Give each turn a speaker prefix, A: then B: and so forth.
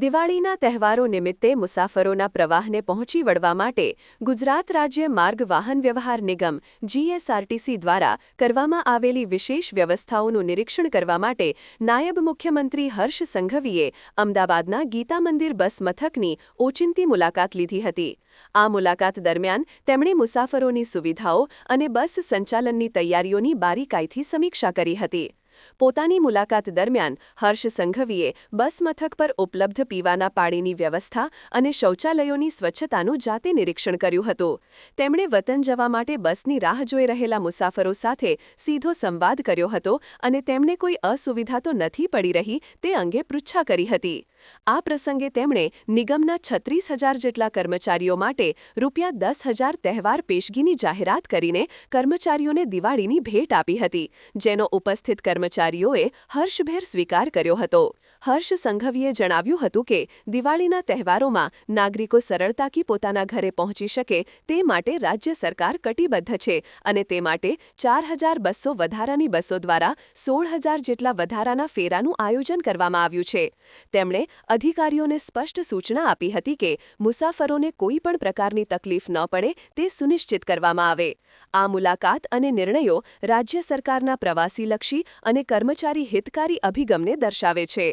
A: દિવાળીના તહેવારો નિમિત્તે મુસાફરોના પ્રવાહને પહોંચી વળવા માટે ગુજરાત રાજ્ય માર્ગ વાહન વ્યવહાર નિગમ જીએસઆરટીસી દ્વારા કરવામાં આવેલી વિશેષ વ્યવસ્થાઓનું નિરીક્ષણ કરવા માટે નાયબ મુખ્યમંત્રી હર્ષ સંઘવીએ અમદાવાદના ગીતા મંદિર બસ મથકની ઓચિંતી મુલાકાત લીધી હતી. આ મુલાકાત દરમિયાન તેમણે મુસાફરોની સુવિધાઓ અને બસ સંચાલનની તૈયારીઓની બારીકાઈથી સમીક્ષા કરી હતી. પોતાની મુલાકાત દરમિયાન હર્ષ સંઘવીએ બસ મથક પર ઉપલબ્ધ પીવાના પાણીની વ્યવસ્થા અને શૌચાલયોની સ્વચ્છતાનું જાતે નિરીક્ષણ કર્યું હતું. તેમણે વતન જવા માટે બસની રાહ જોઈ રહેલા મુસાફરો સાથે સીધો સંવાદ કર્યો હતો અને તેમને કોઈ અસુવિધા તો નથી પડી રહી તે અંગે પૃચ્છા કરી હતી. આ પ્રસંગે તેમણે નિગમના છત્રીસ હજાર જેટલા કર્મચારીઓ માટે રૂપિયા દસ હજાર તહેવાર પેશગીની જાહેરાત કરીને કર્મચારીઓને દિવાળીની ભેટ આપી હતી, જેનો ઉપસ્થિત કર્મચારીઓએ હર્ષભેર સ્વીકાર કર્યો હતો. હર્ષ સંઘવીએ જણાવ્યું હતું કે, દિવાળીના તહેવારોમાં નાગરિકો સરળતાથી પોતાના ઘરે પહોંચી શકે તે માટે રાજ્ય સરકાર કટિબદ્ધ છે અને તે માટે ચાર હજાર બસો વધારાની બસો દ્વારા સોળ હજાર જેટલા વધારાના ફેરાનું આયોજન કરવામાં આવ્યું છે. તેમણે અધિકારીઓને સ્પષ્ટ સૂચના આપી હતી કે, મુસાફરોને કોઈ પણ પ્રકારની તકલીફ ન પડે તે સુનિશ્ચિત કરવામાં આવે. આ મુલાકાત અને નિર્ણયો રાજ્ય સરકારના પ્રવાસીલક્ષી અને કર્મચારી હિતકારી અભિગમને દર્શાવે છે.